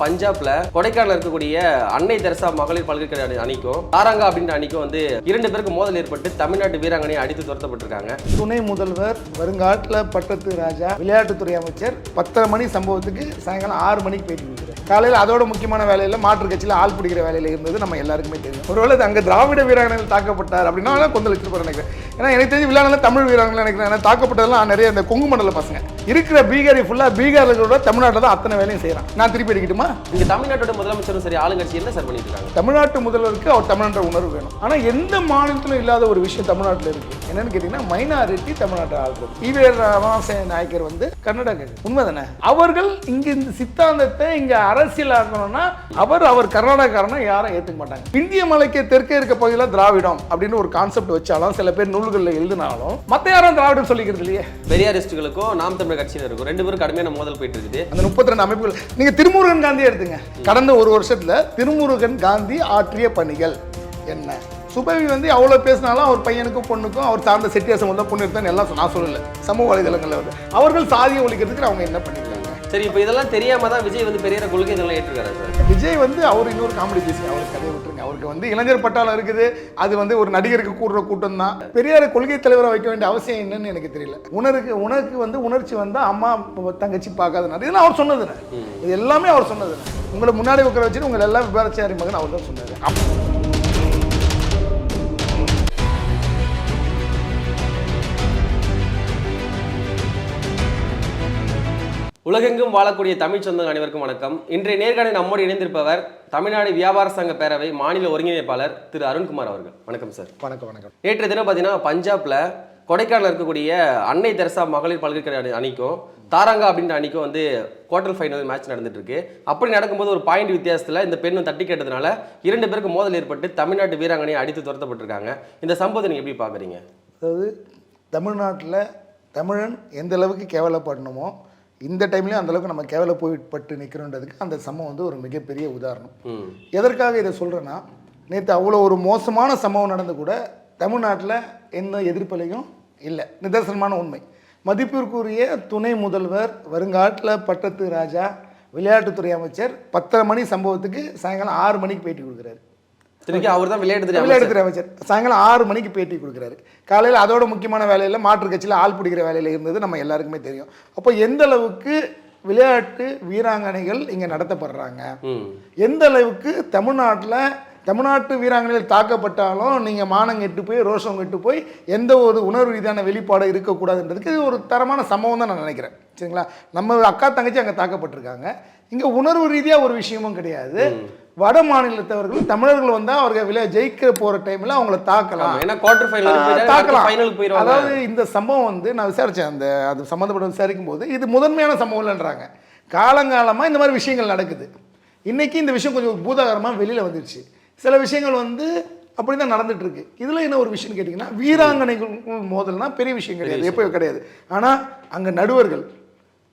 பஞ்சாப்ல கொடைக்கானல் இருக்கக்கூடிய அன்னை தெரசா மகளிர் பல்கலைக்கழக அணிக்கும் தாராங்கா அப்படின்ற அணிக்கும் வந்து இரண்டு பேருக்கு மோதல் ஏற்பட்டு தமிழ்நாட்டு வீராங்கனை அடித்து துரத்தப்பட்டிருக்காங்க. துணை முதல்வர் வருங்காட்டில் பட்டத்து ராஜா விளையாட்டுத்துறை அமைச்சர் பத்தரை மணி சம்பவத்துக்கு சாயங்காலம் ஆறு மணிக்கு போயிட்டு காலையில் அதோட முக்கியமான வேலையில் மாற்று கட்சியில் ஆள் பிடிக்கிற வேலையில் இருந்தது நம்ம எல்லாருக்குமே தெரியும். ஒருவேளை அங்கே திராவிட வீராங்கனைகள் தாக்கப்பட்டார் அப்படின்னா வேணா கொந்தளிச்சு போகிற நினைக்கிறேன். ஏன்னா எனக்கு தெரிஞ்சு விளையாடல தமிழ் வீராங்கனை நினைக்கிறேன் ஏன்னா தாக்கப்பட்டதெல்லாம் நிறைய இந்த கொங்கு மண்டல பசங்க. இருக்கிற பீகாரி ஃபுல்லாக பீகார்களோட தமிழ்நாட்டில் தான் அத்தனை வேலையும் செய்கிறான் நான் திருப்பி அடிக்கட்டுமா? இங்க தமிழ்நாட்டோட முதலமைச்சரும் சரி ஆளுங்கட்சி என்ன சார் பண்ணிட்டு இருக்காங்க? தமிழ்நாட்டு முதல்வருக்கு அவர் தமிழ்ன்ற உணர்வு வேணும். ஆனால் எந்த மாநிலத்திலும் இல்லாத ஒரு விஷயம் தமிழ்நாட்டில் இருக்கு. என்னன்னு கேட்டிங்கன்னா மைனாரிட்டி தமிழ்நாட்டை ஆள்றது ஈவேர் ராமசே நாயக்கர் வந்து கர்நாடக. உண்மைதானே? அவர்கள் இங்க இந்த சித்தாந்தத்தை இங்க அரசியல் ஆக்கணும்னா அவர் அவர் கர்நாடகாரனா யாரும் ஏற்றுக்க மாட்டாங்க. இந்திய மலைக்கு தெற்கே இருக்க பகுதியில் திராவிடம் அப்படின்னு ஒரு கான்செப்ட் வச்சாலும் சில பேர் நூல்களில் எழுதினாலும் மற்ற யாரும் திராவிடம் சொல்லிக்கிறது இல்லையே? பெரியாரிஸ்டுகளுக்கும் நாம் தமிழர் கட்சியினருக்கும் ரெண்டு பேரும் கடுமையான மோதல் போயிட்டு இருக்குது அந்த முப்பத்தி ரெண்டு அமைப்புகள் நீங்க திருமுருகன் காந்தி எடுத்துங்க. கடந்த ஒரு வருஷத்துல திருமுருகன் காந்தி ஆற்றிய பணிகள் என்ன? சுபவி வந்து அவ்வளோ பேசினாலும் அவர் பையனுக்கும் பொண்ணுக்கும் அவர் சார்ந்த செட்டியார் சம்பந்தம் பொண்ணு எடுத்தான்னு எல்லாம் நான் சொல்லல. சமூக வலைதளங்களில் வந்து அவர்கள் சாதியை ஒழிக்கிறதுக்கு அவங்க என்ன பண்ணிருக்காங்க சரி இப்போ இதெல்லாம் தெரியாம தான் விஜய் வந்து பெரிய கொள்கை இதெல்லாம் ஏற்றிருக்காரு சார்? விஜய் வந்து அவர் இன்னொரு காமெடி பேசி அவர் கதையை விட்டுருங்க. அவருக்கு வந்து இளைஞர் பட்டாளம் இருக்குது. அது வந்து ஒரு நடிகருக்கு கூடுற கூட்டம் தான். பெரியார் கொள்கை தலைவரை வைக்க வேண்டிய அவசியம் என்னன்னு எனக்கு தெரியல. உனருக்கு உனக்கு வந்து உணர்ச்சி வந்தா அம்மா தங்கச்சி பார்க்காதனால இதெல்லாம் அவர் சொன்னதுண்ணே இது எல்லாமே அவர் சொன்னதுண்ணே உங்களை முன்னாடி உட்கார வச்சுட்டு உங்களை எல்லாம் விபாரச்சாரி மகன் அவர் தான் சொன்னாரு. உலகெங்கும் வாழக்கூடிய தமிழ் சொந்தங்கள் அனைவருக்கும் வணக்கம். இன்றைய நேர்காணல் நம்மோடு இணைந்திருப்பவர் தமிழ்நாடு வியாபார சங்க பேரவை மாநில ஒருங்கிணைப்பாளர் திரு அருண்குமார் அவர்கள். வணக்கம் சார். வணக்கம் வணக்கம். நேற்று தினம் பார்த்தீங்கன்னா பஞ்சாப்ல கொடைக்கானல் இருக்கக்கூடிய அன்னை தெரசா மகளிர் பல்கலைக்கழக அணிக்கும் தாராங்கா அப்படின்ற அணிக்கும் வந்து குவார்டர் ஃபைனல் மேட்ச் நடந்துட்டு இருக்கு அப்படி நடக்கும்போது ஒரு பாயிண்ட் வித்தியாசத்தில் இந்த பெண்ணு தட்டி கேட்டதுனால இரண்டு பேருக்கு மோதல் ஏற்பட்டு தமிழ்நாட்டு வீராங்கனையை அடித்து துரத்தப்பட்டிருக்காங்க. இந்த சம்பவத்தை நீங்க எப்படி பாக்குறீங்க? அதாவது தமிழ்நாட்டில் தமிழன் எந்த அளவுக்கு கேவலப்படணுமோ இந்த டைம்லேயும் அந்த அளவுக்கு நம்ம கேவலப்பட்டு நிற்கிறோன்றதுக்கு அந்த சம்பவம் வந்து ஒரு மிகப்பெரிய உதாரணம். எதற்காக இதை சொல்கிறேன்னா நேற்று அவ்வளோ ஒரு மோசமான சம்பவம் நடந்து கூட தமிழ்நாட்டில் எந்த எதிர்ப்பலையும் இல்லை. நிதர்சனமான உண்மை. மதிப்பிற்குரிய துணை முதல்வர் வருங்காட்டில் பட்டத்து ராஜா விளையாட்டுத்துறை அமைச்சர் பத்தரை மணி சம்பவத்துக்கு சாயங்காலம் ஆறு மணிக்கு பேட்டி கொடுக்குறாரு. திருப்பி அவர் தான் விளையாட்டுத்துறை அமைச்சர். சாயங்காலம் ஆறு மணிக்கு பேட்டி கொடுக்குறாரு. காலையில் அதோட முக்கியமான வேலையில் மாற்று கட்சியில் ஆள் பிடிக்கிற வேலையில் இருந்தது நம்ம எல்லாருக்குமே தெரியும். அப்போ எந்த அளவுக்கு விளையாட்டு வீராங்கனைகள் இங்கே நடத்தப்படுறாங்க? எந்த அளவுக்கு தமிழ்நாட்டில் தமிழ்நாட்டு வீராங்கனைகள் தாக்கப்பட்டாலும் நீங்கள் மானம் கெட்டு போய் ரோஷம் கெட்டு போய் எந்த ஒரு உணர்வு ரீதியான வெளிப்பாடு இருக்கக்கூடாதுன்றதுக்கு ஒரு தரமான சம்பவம் தான் நான் நினைக்கிறேன். சரிங்களா? நம்ம அக்கா தங்கச்சி அங்கே தாக்கப்பட்டிருக்காங்க. இங்கே உணர்வு ரீதியாக ஒரு விஷயமும் கிடையாது. வட மாநிலத்தவர்கள் தமிழர்கள் வந்தால் அவர்கள் விளையா ஜெயிக்க போகிற டைமில் அவங்கள தாக்கலாம். ஏன்னா குவார்டர் ஃபைனல் தாக்கலாம். அதாவது இந்த சம்பவம் வந்து நான் விசாரிச்சேன் அந்த அது சம்மந்தப்பட்ட விசாரிக்கும் போது இது முதன்மையான சம்பவம் இல்லைன்றாங்க. காலங்காலமாக இந்த மாதிரி விஷயங்கள் நடக்குது. இன்னைக்கு இந்த விஷயம் கொஞ்சம் பூதாகரமாக வெளியில் வந்துருச்சு. சில விஷயங்கள் வந்து அப்படி தான் நடந்துட்டு இருக்கு இதில் என்ன ஒரு விஷயம் கேட்டிங்கன்னா வீராங்கனைகள் மோதல்னா பெரிய விஷயம் கிடையாது எப்போ கிடையாது. ஆனால் அங்கே நடுவர்கள்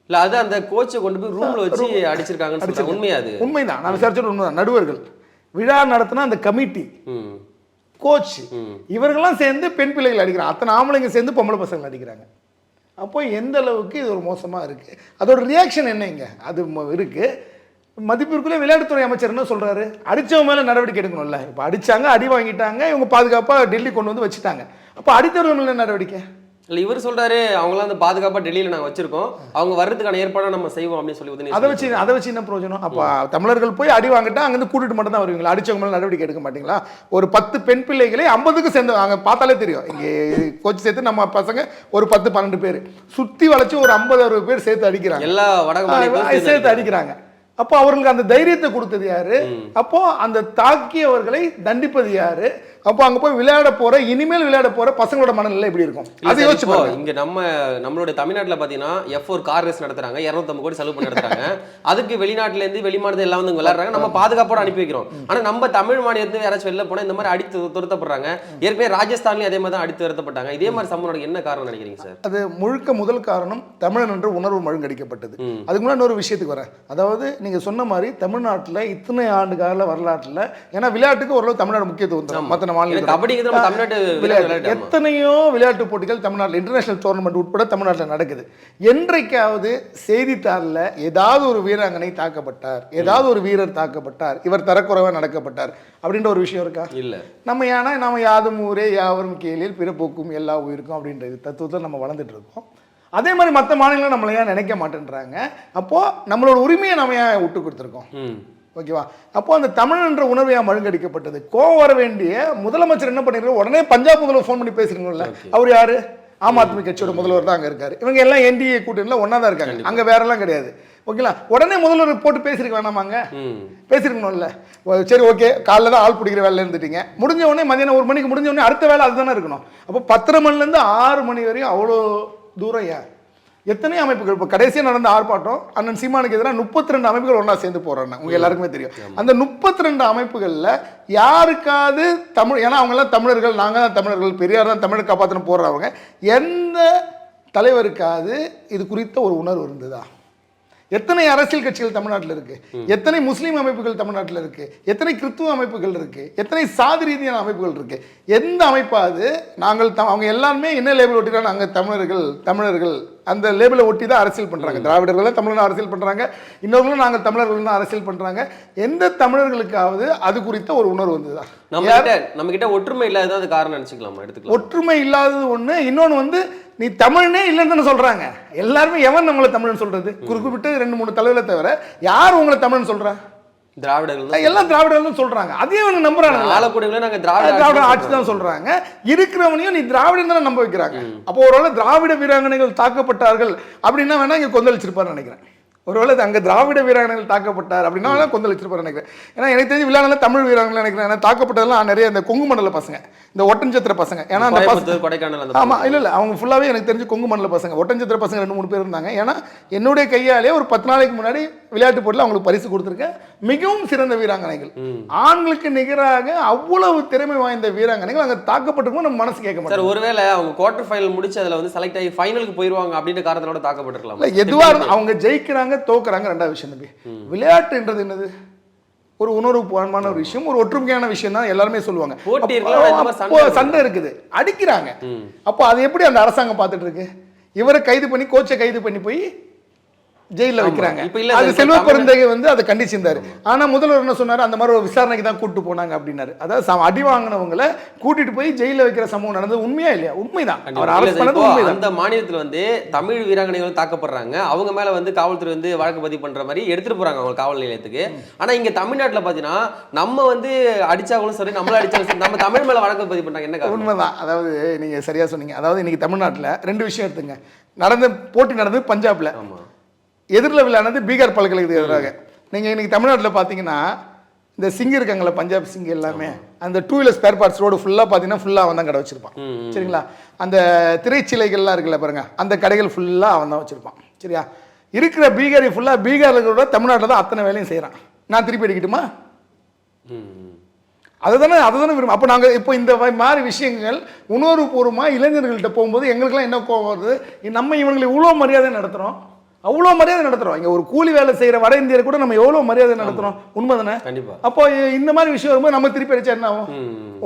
இல்ல அது அந்த கோச்சை கொண்டு போய் ரூம்ல வச்சு அடிச்சிருக்காங்கன்னு சொல்றாங்க. உண்மையா அது? உண்மைதான். நான் விசாரிச்சது உண்மைதான். நடுவர்கள். விழா நடத்தினா அந்த கமிட்டி கோச். இவர்கள்லாம் சேர்ந்து பெண் பிள்ளைகள் அடிக்கிறாங்க. அத்தனை ஆம்பளைங்க சேர்ந்து பொம்பளை பசங்களை அடிக்கிறாங்க. அப்போ எந்த அளவுக்கு இது ஒரு மோசமாக இருக்குது அதோட ரியாக்ஷன் என்னங்க அது ம- இருக்கு. மதிப்பிற்குள்ளே விளையாட்டுத்துறை அமைச்சர் என்ன சொல்றாரு? அடிச்சவங்க மேலே நடவடிக்கை எடுக்கணும்ல. இப்போ அடிச்சாங்க அடி வாங்கிட்டாங்க இவங்க பாதுகாப்பாக டெல்லி கொண்டு வந்து வச்சுட்டாங்க. அப்போ அடித்தவர்கள் மேலே நடவடிக்கை? இல்ல இவர் சொல்றாரு அவங்களாம் வந்து பாதுகாப்பா டெல்லியில நாங்க வச்சிருக்கோம். அவங்க வர்றதுக்கான ஏற்பாடை நம்ம செய்வோம் அப்படின்னு சொல்லி உதவி அதை வச்சு அதை வச்சு என்ன பிரயோஜனம்? அப்போ தமிழர்கள் போய் அடி வாங்கிட்டா அங்கேருந்து கூட்டிட்டு மட்டும் தான் வருவீங்களா? அடிச்சவங்க மேலே நடவடிக்கை எடுக்க மாட்டீங்களா? ஒரு பத்து பெண் பிள்ளைகளை ஐம்பதுக்கு சேர்ந்து அங்கே பார்த்தாலே தெரியும். இங்கே கோச் சேர்த்து நம்ம பசங்க ஒரு பத்து பன்னெண்டு பேர். சுற்றி வளைச்சு ஒரு ஐம்பது அறுபது பேர் சேர்த்து அடிக்கிறாங்க. எல்லா மாநிலங்களும் சேர்த்து அடிக்கிறாங்க. அப்போ அவர்களுக்கு அந்த தைரியத்தை கொடுத்தது யாரு? அப்போ அந்த தாக்கியவர்களை தண்டிப்பது யாரு? அப்போ அங்க போய் விளையாட போற இனிமேல் விளையாட போற பசங்களோட மனநிலை எப்படி இருக்கும்? அதை யோசிச்சு இங்க நம்ம நம்மளுடைய தமிழ்நாட்டுல பாத்தீங்கன்னா எஃப் ஒரு கார் ரேஸ் நடத்துறாங்க 250 கோடி செலவு பண்ணி நடத்துறாங்க. அதுக்கு வெளிநாட்டுல இருந்து வெளிமாநிலத்துல எல்லாம் வந்து விளையாடுறாங்க. நம்ம பாதுகாப்போட அனுப்பி வைக்கிறோம். ஆனா நம்ம தமிழ் மாநிலத்துல யாராச்சும் வெளில போனா இந்த மாதிரி அடித்து துரத்தப்படுறாங்க. ஏற்கனவே ராஜஸ்தான்லயும் அதே மாதிரி தான் அடித்து துரத்தப்பட்டாங்க. இதே மாதிரி சம்பவம் என்ன காரணம் நினைக்கிறீங்க சார்? அது முழுக்க முதல் காரணம் தமிழன் என்ற உணர்வு மழுங்கடிக்கப்பட்டது. அதுக்கு முன்னாடி இன்னொரு விஷயத்துக்கு வரேன். அதாவது நீங்க சொன்ன மாதிரி தமிழ்நாட்டுல இத்தனை ஆண்டு கால வரலாற்றுல ஏன்னா விளையாட்டுக்கு ஓரளவு தமிழ்நாடு முக்கியத்துவம் தரும். மற்ற மாநிலம் நம்ம தமிழ்நாட்டு விளையாட்டு. எத்தனையோ விளையாட்டு போட்டிகள் தமிழ்நாட்டில் இன்டர்நேஷனல் டோர்னமெண்ட் உட்பட தமிழ்நாட்டில் நடக்குது. என்றைக்காவது செய்தித்தாளில் ஏதாவது ஒரு வீராங்கனை தாக்கப்பட்டார் ஏதாவது ஒரு வீரர் தாக்கப்பட்டார் இவர் தரக்குறைவாக நடக்கப்பட்டார் அப்படின்ற ஒரு விஷயம் இருக்கா? இல்ல. நம்ம ஏன்னா நம்ம யாதும் ஊரே யாவரும் கேளில் பிறப்போக்கும் எல்லா உயிருக்கும் அப்படின்ற இது தத்துவத்தில் நம்ம வளர்ந்துட்டு இருக்கோம். அதே மாதிரி மற்ற மாநிலங்களும் நம்மளை ஏன் நினைக்க மாட்டேன்றாங்க? அப்போது நம்மளோட உரிமையை நம்ம ஏன் விட்டு கொடுத்துருக்கோம்? ஓகேவா? அப்போ அந்த தமிழ் என்ற உணர்வு ஏன் மழுங்கடிக்கப்பட்டது? கோவம் வர வேண்டிய முதலமைச்சர் என்ன பண்ணிருக்காரு? உடனே பஞ்சாப் முதல்வர் ஃபோன் பண்ணி பேசுறீங்கல்ல அவர் யாரு? ஆம் ஆத்மி கட்சியோட முதல்வர் தான் அங்க இருக்காரு. இவங்க எல்லாம் என்டிஏ கூட்டணியில் ஒன்றா தான் இருக்காங்க. அங்க வேற எல்லாம் கிடையாது. ஓகேங்களா உடனே முதல்வர் போட்டு பேசிருக்க வேணாமாங்க? பேசிருக்கணும்ல. சரி ஓகே. காலைல தான் ஆள் பிடிக்கிற வேலையில இருந்துட்டீங்க. முடிஞ்ச உடனே மதியானம் ஒரு மணிக்கு முடிஞ்ச உடனே அடுத்த வேலை அதுதானே இருக்கணும். அப்போ பத்தரை மணிலேருந்து ஆறு மணி வரையும் அவ்வளோ தூரம் ஏன் எத்தனை அமைப்புகள். இப்போ கடைசியாக நடந்த ஆர்ப்பாட்டம் அண்ணன் சீமானுக்கு எதிராக முப்பத்தி ரெண்டு அமைப்புகள் ஒன்றா சேர்ந்து போறாங்க உங்க எல்லாருக்குமே தெரியும். அந்த முப்பத்தி ரெண்டு அமைப்புகளில் யாருக்காவது தமிழ் ஏன்னா அவங்கெல்லாம் தமிழர்கள் நாங்கள் தான் தமிழர்கள் பெரியார் தான் தமிழை காப்பாற்றணும் போடுறவங்க. எந்த தலைவருக்காவது இது குறித்த ஒரு உணர்வு இருந்ததா? எத்தனை அரசியல் கட்சிகள் தமிழ்நாட்டில் இருக்கு? எத்தனை முஸ்லீம் அமைப்புகள் தமிழ்நாட்டில் இருக்கு? எத்தனை கிறித்துவ அமைப்புகள் இருக்கு? எத்தனை சாதி ரீதியான அமைப்புகள் இருக்கு? எந்த அமைப்பாவது நாங்கள் அவங்க எல்லாருமே என்ன லேபிள் ஒட்டினா நாங்கள் தமிழர்கள் தமிழர்கள். அந்த லேபிளை ஒட்டி தான் அரசியல் பண்றாங்க. திராவிடர்களும் தமிழர்கள் அரசியல் பண்றாங்க. இன்னொருங்களும் நாங்கள் தமிழர்கள் தான் அரசியல் பண்றாங்க. எந்த தமிழர்களுக்காவது அது குறித்த ஒரு உணர்வு வந்ததா நம்ம கிட்ட நம்ம கிட்ட ஒற்றுமை இல்லாதது அது காரணம் நினைச்சுக்கலாமா? எடுத்துக்கலாம். ஒற்றுமை இல்லாதது ஒண்ணு. இன்னொன்னு வந்து நீ தமிழ்னே இல்லைன்னு தானே சொல்றாங்க. எல்லாருமே எவன் நம்மளை தமிழ்னு சொல்றது? குறிப்பிட்டு ரெண்டு மூணு தலைவரை தவிர யார் உங்களை தமிழ்னு சொல்றா? திராவிடர்கள் எல்லாம் திராவிடர்கள் சொல்றாங்க. அதையும் இவங்க நம்புறாங்க ஆலக்குடிகளை நாங்க திராவிட திராவிட ஆட்சி ஆட்சி தான் சொல்றாங்க. இருக்கிறவனையும் நீ திராவிடம் தானே நம்ப வைக்கிறாங்க. அப்போ ஒருவேளை திராவிட வீராங்கனைகள் தாக்கப்பட்டார்கள் அப்படின்னா வேணா இங்க கொந்தளிச்சிருப்பாருன்னு நினைக்கிறேன். ஒருவேளை அங்க திராவிட வீராங்கனைகள் தாக்கப்பட்டார் அப்படின்னா வேணா கொந்தளிச்சிருப்பாரு நினைக்கிறேன். ஏன்னா எனக்கு தெரிஞ்சு விழாவில் தமிழ் வீராங்கனை நினைக்கிறேன். ஏன்னா தாக்கப்பட்டதெல்லாம் நிறைய இந்த கொங்கு மண்டல பசங்க இந்த ஒட்டஞ்சத்திர பசங்க. ஏன்னா அந்த கொடைக்கானல் ஆமா இல்ல இல்ல. அவங்க ஃபுல்லாவே எனக்கு தெரிஞ்சு கொங்கு மண்டல பசங்க. ஒட்டஞ்சத்திர பசங்க ரெண்டு மூணு பேர் இருந்தாங்க. ஏன்னா என்னுடைய கையாலே ஒரு பத்து நாளைக்கு முன்னாடி விளையாட்டு போட்டியில் அவங்களுக்கு பரிசு கொடுத்துருக்கேன். மிகவும் சிறந்த வீராங்கனைகள். ஆண்களுக்கு நிகராக அவ்வளவு திறமை வாய்ந்த வீராங்கனைகள் அங்க தாக்கப்பட்டிருக்கும் நம்ம மனசு கேட்க மாட்டோம் ஒருவேளை அவங்க குவார்டர் ஃபைனல் முடிச்சு அதுல வந்து செலக்ட் ஆகி ஃபைனலுக்கு போயிருவாங்க அப்படின்ற காரணத்தோட தாக்கப்பட்டிருக்கலாம். இல்ல எதுவா இருந்தா- அவங்க ஜெயிக்கிறாங்க தோக்குறாங்க ரெண்டாவது விஷயம் தம்பி. விளையாட்டுன்றது என்னது? ஒரு உணர்வு பூர்வமான ஒரு விஷயம் ஒரு ஒற்றுமையான விஷயம் தான் எல்லாருமே சொல்லுவாங்க. சண்டை இருக்குது. அடிக்கிறாங்க. அப்போ அது எப்படி அந்த அரசாங்கம் பார்த்துட்டு இருக்கு? இவரை கைது பண்ணி கோச்சை கைது பண்ணி போய் ஜெயில வைக்கிறாங்க. இப்ப இல்ல அது செல்வ பெருந்தகை வந்து அதை கண்டிச்சிருந்தாரு. ஆனா முதல்வர் என்ன சொன்னாரு? அந்த மாதிரி ஒரு விசாரணைக்கு தான் கூட்டு போனாங்க அப்படின்னாரு. அதாவது அடி வாங்கினவங்களை கூட்டிட்டு போய் ஜெயில வைக்கிற சம்பவம் நடந்தது உண்மையா இல்லையா? உண்மைதான். அவர் அரசு பண்ணது உண்மைதான். அந்த மாநிலத்துல வந்து தமிழ் வீராங்கனைகள் தாக்கப்படுறாங்க. அவங்க மேல வந்து காவல்துறை வந்து வழக்கு பதிவு பண்ற மாதிரி எடுத்துட்டு போறாங்க அவங்க காவல் நிலையத்துக்கு. ஆனா இங்க தமிழ்நாட்டுல பாத்தீங்கன்னா நம்ம வந்து அடிச்சாங்களும் சரி நம்மள அடிச்சாலும் சரி நம்ம தமிழ் மேல வழக்கு பதிவு பண்றாங்க. என்ன உண்மைதான். அதாவது நீங்க சரியா சொன்னீங்க. அதாவது இன்னைக்கு தமிழ்நாட்டுல ரெண்டு விஷயம் எடுத்துங்க. நடந்த போட்டி நடந்தது பஞ்சாப்ல. ஆமா. எதிரில் விளையானது பீகார் பல்கலைக்கழகத்துக்கு எதிராக. நீங்க இன்னைக்கு தமிழ்நாட்டுல பாத்தீங்கன்னா இந்த சிங் இருக்காங்கல்ல பஞ்சாப் சிங் எல்லாமே அந்த two wheeler spare parts road ஃபுல்லாக பார்த்தீங்கன்னா ஃபுல்லாக அவன் தான் கடை வச்சிருப்பான். சரிங்களா? அந்த திரைச்சிலைகள்லாம் இருக்குல்ல பாருங்க அந்த கடைகள் ஃபுல்லாக அவன் தான் வச்சிருப்பான். சரியா? இருக்கிற பீகாரி ஃபுல்லாக பீகாரில் இருக்கிற தமிழ்நாட்டில் தான் அத்தனை வேலையும் செய்கிறான் நான் திருப்பி அடிக்கட்டுமா ம், ம். அதுதானே அதுதானே விரும்பும் அப்போ நாங்கள் இப்போ இந்த மாதிரி விஷயங்கள் உணர்வுபூர்வமாக இளைஞர்கள்ட்ட போகும்போது எங்களுக்கெல்லாம் என்ன கோவம் வருது? நம்ம இவங்களை இவ்வளோ மரியாதை நடத்துகிறோம் அவ்வளோ மரியாதை நடத்துகிறோம் இங்கே ஒரு கூலி வேலை செய்கிற வட இந்தியர் கூட நம்ம எவ்வளோ மரியாதை நடத்துகிறோம் உண்மை தானே கண்டிப்பா. அப்போ இந்த மாதிரி விஷயம் வரும்போது நம்ம திருப்பி அடிச்சா என்ன ஆகும்.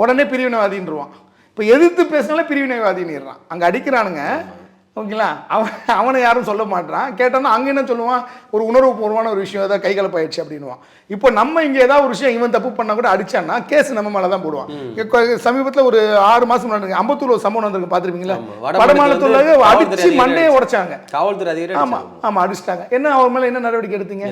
உடனே பிரிவினைவாதின்றுவான். இப்போ எதிர்த்து பேசினாலே பிரிவினைவாதின்னுறான். அங்கே அடிக்கிறானுங்க. ஓகேங்களா? அவன் அவனை யாரும் சொல்ல மாட்டான் கேட்டோம்னா அங்கே என்ன சொல்லுவான்? ஒரு உணர்வுபூர்வமான ஒரு விஷயம் ஏதாவது கைகலப்பாயிடுச்சு அப்படின்னுவான். இப்போ நம்ம இங்கே ஏதாவது ஒரு விஷயம் இவன் தப்பு பண்ணா கூட அடிச்சான்னா கேஸ் நம்ம மேலே தான் போடுவான். சமீபத்தில் ஒரு ஆறு மாதம் முன்னாடி அம்பத்தூர் ஒரு சம்பவம் வந்திருக்கு பார்த்துருப்பீங்களா? வடமாநிலத்தில் அடிச்சு மண்டையை உடைச்சாங்க. காவல்துறை அதிகாரி ஆமா அடிச்சாங்க. ஆமா அடிச்சிட்டாங்க. என்ன அவர் மேல என்ன நடவடிக்கை எடுத்தீங்க?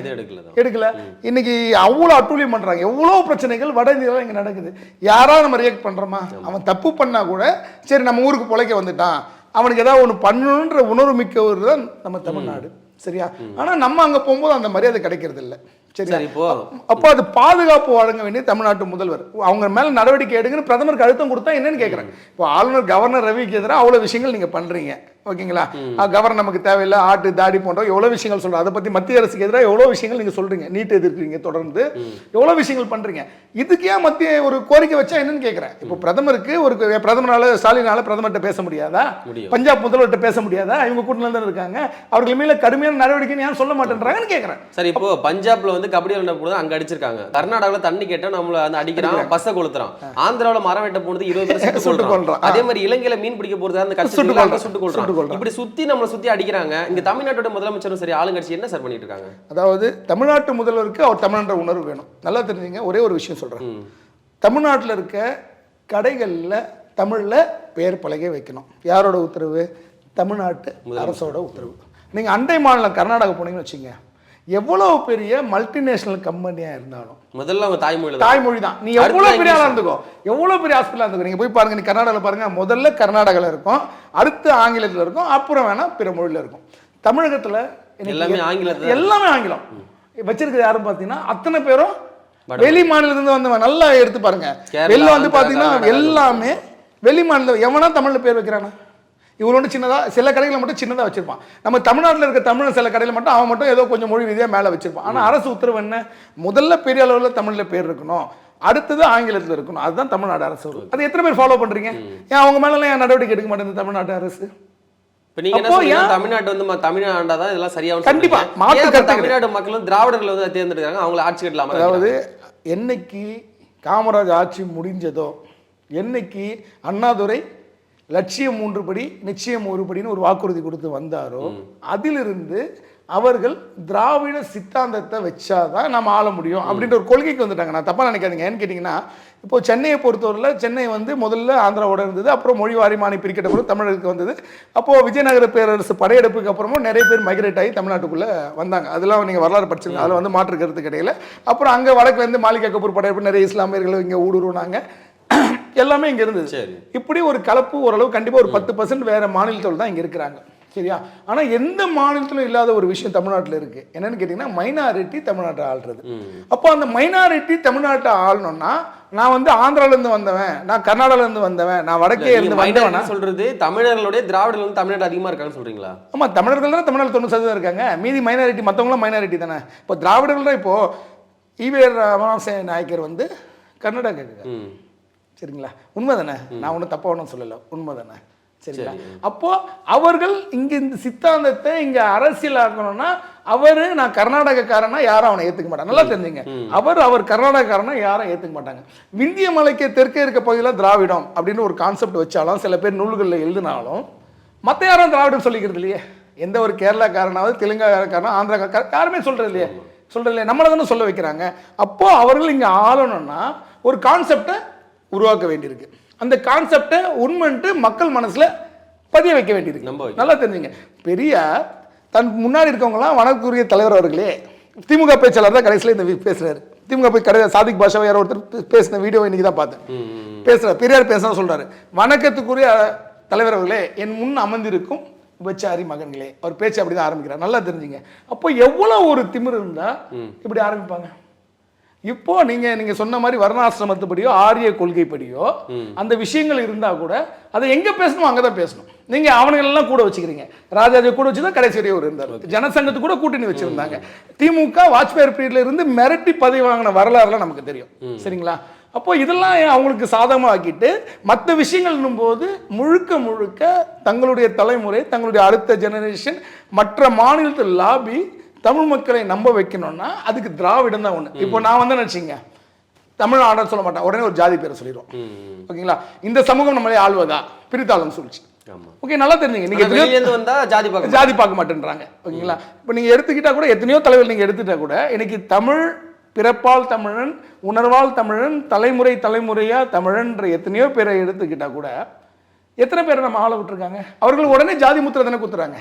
எடுக்கல இன்னைக்கு அவ்வளோ அட்டூழியம் பண்றாங்க. எவ்வளோ பிரச்சனைகள் வட இந்தியாவில் இங்க நடக்குது. யாராவது நம்ம ரியாக்ட் பண்றோமா? அவன் தப்பு பண்ணா கூட சரி நம்ம ஊருக்கு பொழைக்க வந்துட்டான். அவனுக்கு ஏதாவது ஒன்று பண்ணணுன்ற உணர்வு மிக்கவர் தான் நம்ம தமிழ்நாடு. சரியா? ஆனா நம்ம அங்க போகும்போது அந்த மரியாதை கிடைக்கிறது இல்ல சரி இப்போ. அப்போ அது பாதுகாப்பு வழங்க வேண்டிய தமிழ்நாட்டு முதல்வர். அவங்க மேல நடவடிக்கை எடுங்கன்னு பிரதமருக்கு அழுத்தம் கொடுத்தா என்னன்னு கேட்குறேன் இப்போ ஆளுநர் கவர்னர் ரவிக்கு எதிராக அவ்வளோ விஷயங்கள் நீங்க பண்றீங்க. ஓகேங்களா? கவர்னர் நமக்கு தேவையில்லை ஆட்டு தாடி போன்ற எவ்வளவு விஷயங்கள் சொல்றோம் அதை பத்தி மத்திய அரசுக்கு எதிராக எவ்வளவு விஷயங்கள் நீங்க சொல்றீங்க? நீட் எதிர்க்கிறீங்க தொடர்ந்து. எவ்வளவு விஷயங்கள் பண்றீங்க? இதுக்கு மத்திய ஒரு கோரிக்கை வச்சா என்னன்னு கேக்குறேன். இப்போ பிரதமருக்கு ஒரு பிரதமரால ஸ்டாலினால பிரதமர்கிட்ட பேச முடியாதா. பஞ்சாப் முதல்வர்கிட்ட பேச முடியாதா? இவங்க கூட்டில தான் இருக்காங்க. அவர்கள் மேல கடுமையான நடவடிக்கை ஏன் சொல்ல மாட்டேன்றாங்கன்னு கேக்குறேன். சரி இப்போ பஞ்சாப்ல வந்து கபடி விளையாட போனது அங்க அடிச்சிருக்காங்க. கர்நாடகாவில் தண்ணி கேட்டா நம்மள வந்து அடிக்கிறான் பஸ்ஸை கொளுத்துறான். ஆந்திராவுல மரம் வெட்ட போனது இருபது சுட்டு கொள்றான். அதே மாதிரி இலங்கையில மீன் பிடிக்க போறது அந்த கட்சி சுட்டு கொள்றான் கொல்றான். இப்படி சுத்தி நம்மள சுத்தி அடிக்கிறாங்க. இங்க தமிழ்நாட்டோட முதலமைச்சரும் சரி ஆளுங்கட்சி என்ன சார் பண்ணிட்டு இருக்காங்க? அதாவது தமிழ்நாட்டு முதல்வருக்கு அவர் தமிழ்நாட்டு உணர்வு வேணும். நல்லா தெரிஞ்சுங்க ஒரே ஒரு விஷயம் சொல்றேன். தமிழ்நாட்டில் இருக்க கடைகளில் தமிழில் பெயர் பலகை வைக்கணும். யாரோட உத்தரவு? தமிழ்நாட்டு அரசோட உத்தரவு. நீங்கள் அண்டை மாநிலம் கர்நாடகா போனீங்கன்னு வச்சுங்க எவ்வளோ பெரிய மல்டிநேஷனல் கம்பெனியாக இருந்தாலும். முதல்ல அவங்க தாய்மொழியில தான். தாய்மொழி தான் நீ எவ்வளோ பெரிய ஆளா. இருந்துக்கோ எவ்வளோ பெரிய ஹாஸ்பிட்டலாக இருந்துக்கோ நீங்கள் போய் பாருங்க நீ கர்நாடகாவில் பாருங்க முதல்ல கர்நாடகாவில் இருக்கும் அடுத்து ஆங்கிலத்தில் இருக்கும் அப்புறம் வேணா பிற மொழியில் இருக்கும். தமிழகத்தில் எல்லாமே ஆங்கிலத்துல எல்லாமே ஆங்கிலம். வச்சிருக்கிறது யாரும் பார்த்தீங்கன்னா அத்தனை பேரும் வெளி மாநிலத்திலிருந்து வந்தவன் நல்லா எடுத்து பாருங்க. வெளில வந்து பார்த்தீங்கன்னா கர்நாடகா. எல்லாமே வெளி மாநிலம் எவனா தமிழ்ல பேர் வைக்கிறானா? இவரோட சின்னதா சில கடைகளை மட்டும் சின்னதா வச்சிருப்பான். நம்ம தமிழ்நாட்டில் இருக்க தமிழ் சில கடையில் மட்டும் அவன் மட்டும் ஏதோ கொஞ்சம் மொழி ரீதியாக மேலே வச்சிருப்பான். ஆனா அரசு உத்தரவு என்ன? முதல்ல பெரிய அளவில் தமிழ்ல பேர் இருக்கணும். அடுத்தது ஆங்கிலத்தில் இருக்கணும். அதுதான் தமிழ்நாடு அரசு. அது எத்தனை பேர் ஃபாலோ பண்றீங்க? ஏன் அவங்க மேலலாம் ஏன் நடவடிக்கை எடுக்க மாட்டேங்குது தமிழ்நாட்டு அரசு? தமிழ்நாட்டு வந்து தமிழ்நாடா தான் இதெல்லாம் சரியா கண்டிப்பா, தமிழ்நாடு மக்களும் திராவிடர்கள் வந்து தேர்ந்தெடுக்கிறாங்க? அவங்கள ஆட்சி கட்டலாமா? அதாவது என்னைக்கு காமராஜ் ஆட்சி முடிஞ்சதோ என்னைக்கு அண்ணாதுரை லட்சியம் மூன்றுபடி நிச்சயம் ஒருபடின்னு ஒரு வாக்குறுதி கொடுத்து வந்தாரோ அதிலிருந்து அவர்கள் திராவிட சித்தாந்தத்தை வச்சாதான் நம்ம ஆள முடியும் அப்படின்ற ஒரு கொள்கைக்கு வந்துட்டாங்க. நான் தப்பா நினைக்காதீங்க. ஏன்னு கேட்டிங்கன்னா இப்போ சென்னையை பொறுத்தவரையில் சென்னை வந்து முதல்ல ஆந்திராவோட இருந்தது அப்புறம் மொழி வாரிமானி பிரிக்கப்பட்ட தமிழருக்கு வந்தது. அப்போது விஜயநகர பேரரசு படையெடுப்புக்கு அப்புறமும் நிறைய பேர் மைக்ரேட் ஆகி தமிழ்நாட்டுக்குள்ளே வந்தாங்க. அதெல்லாம் நீங்கள் வரலாறு படிச்சிருங்க. அதில் வந்து மாற்று கருத்து கிடையாது அப்புறம் அங்கே வடக்குலேருந்து மாலிகா கபூர் படையெடுப்பு நிறைய இஸ்லாமியர்கள் இங்கே ஊடுருவினாங்க. எல்லாமே இங்கே இருந்தது. சரி. இப்படி ஒரு கலப்பு ஓரளவு கண்டிப்பாக ஒரு பத்து பர்சன்ட் வேற மாநிலத்தோடு தான் இங்கே இருக்கிறாங்க. சரியா? ஆனால் எந்த மாநிலத்திலும் இல்லாத ஒரு விஷயம் தமிழ்நாட்டில் இருக்கு. என்னன்னு கேட்டிங்கன்னா மைனாரிட்டி தமிழ்நாட்டை ஆள்றது. அப்போ அந்த மைனாரிட்டி தமிழ்நாட்டை ஆளணும்னா நான் வந்து ஆந்திரால இருந்து வந்தவன் நான் கர்நாடகால இருந்து வந்தவன் நான் வடக்கே இருந்து வந்தவனா? சொல்றது தமிழர்களுடைய திராவிடர்கள் வந்து தமிழ்நாடு அதிகமா இருக்காங்கன்னு சொல்றீங்களா? ஆமா தமிழர்கள் தான் தமிழ்நாடு தொண்ணூறு சதவீதம் இருக்காங்க. மீதி மைனாரிட்டி மற்றவங்களும் மைனாரிட்டி தானே. இப்போ திராவிடர்கள் தான் இப்போ ஈவேர் ராமநாச நாயக்கர் வந்து கர்நாடகா சரிங்களா? உண்மை தானே நான் ஒன்றும் தப்பாக ஒன்றும் சொல்லலை. உண்மை தானே சரிங்களா அப்போ அவர்கள் இங்க இந்த சித்தாந்தத்தை இங்க அரசியலாக்கணும்னா அவரு நான் கர்நாடகக்காரனா யாரும் அவனை ஏத்துக்க மாட்டாங்க. நல்லா தெரிஞ்சுங்க. அவர் அவர் கர்நாடகக்காரனா யாரும் ஏத்துக்க மாட்டாங்க. விந்திய மலைக்கு தெற்கே இருக்க பகுதியில் திராவிடம் அப்படின்னு ஒரு கான்செப்ட் வச்சாலும் சில பேர் நூல்களில் எழுதினாலும் மற்ற யாரும் திராவிடம் சொல்லிக்கிறது இல்லையே. எந்த ஒரு கேரளாக்காரனாவது தெலுங்காக்காரனா ஆந்திராக்காரன் யாருமே சொல்றது இல்லையே. சொல்றது இல்லையே. நம்மளை தானே சொல்ல வைக்கிறாங்க. அப்போ அவர்கள் இங்க ஆளணும்னா ஒரு கான்செப்டை உருவாக்க வேண்டியிருக்கு. அந்த கான்செப்டை உண்மைன்ட்டு மக்கள் மனசுல பதிய வைக்க வேண்டியிருக்கு. வைக்கணும். நல்லா தெரிஞ்சுங்க. பெரியார் தன் முன்னாடி இருக்கவங்கலாம் வணக்கத்துக்குரிய தலைவர் அவர்களே திமுக பேச்சாளர் தான் கடைசியில் இந்த வி- பேசுறாரு. திமுக போய் கடை சாதிக் பாஷா யாரோ ஒருத்தர் பேசின வீடியோ இன்னைக்கு தான் பார்த்தேன். பேசுறாரு. பெரியார் பேச சொல்றாரு. வணக்கத்துக்குரிய தலைவர் அவர்களே என் முன் அமர்ந்திருக்கும் விபச்சாரி மகன்களே அவர் பேச்சு அப்படிதான் ஆரம்பிக்கிறார். நல்லா தெரிஞ்சுங்க. அப்போ எவ்வளவு ஒரு திமிரு இருந்தா இப்படி ஆரம்பிப்பாங்க? இப்போ நீங்க நீங்க சொன்ன மாதிரி வர்ணாசிரமத்துப்படியோ ஆரிய கொள்கைப்படியோ அந்த விஷயங்கள் இருந்தா கூட அதை எங்க பேசணும் அங்கதான் பேசணும். நீங்க அவனுங்க எல்லாம் கூட வச்சுக்கிறீங்க. ராஜாஜி கூட வச்சு தான் கடைசி வரையும் இருந்தார். ஜனசங்கத்து கூட கூட்டணி வச்சிருந்தாங்க. திமுக வாஜ்பாய் பீரியட்ல இருந்து மிரட்டி பதவி வாங்கின வரலாறுலாம் நமக்கு தெரியும். சரிங்களா? அப்போ இதெல்லாம் அவங்களுக்கு சாதகமாக ஆக்கிட்டு மற்ற விஷயங்கள்னும் போது முழுக்க முழுக்க தங்களுடைய தலைமுறை தங்களுடைய அடுத்த ஜெனரேஷன் மற்ற மாநிலத்து லாபி தமிழ் மக்களை நம்ப வைக்கணும்னா அதுக்கு திராவிடம் தான் ஒன்று இப்போ நான் வந்து நினச்சிங்க? தமிழ் ஆர்டர் சொல்ல மாட்டேன். உடனே ஒரு ஜாதி பேரை சொல்லிடுவோம். ஓகேங்களா? இந்த சமூகம் நம்மளே ஆள்வதா? பிரித்தாளம் ஆமா. ஓகே நல்லா தெரிஞ்சுங்க. நீங்க வந்தா ஜாதி பார்க்க ஜாதி பார்க்க மாட்டேன்றாங்க. ஓகேங்களா? இப்போ நீங்கள் எடுத்துக்கிட்டா கூட எத்தனையோ தலைவர் நீங்கள் எடுத்துட்டா கூட இன்னைக்கு தமிழ் பிறப்பால் தமிழன் உணர்வால் தமிழன் தலைமுறை தலைமுறையா தமிழன்ற எத்தனையோ பேரை எடுத்துக்கிட்டா கூட எத்தனை பேரை நம்ம ஆள விட்டுருக்காங்க? அவர்கள் உடனே ஜாதி முத்திரை தானே குத்துறாங்க.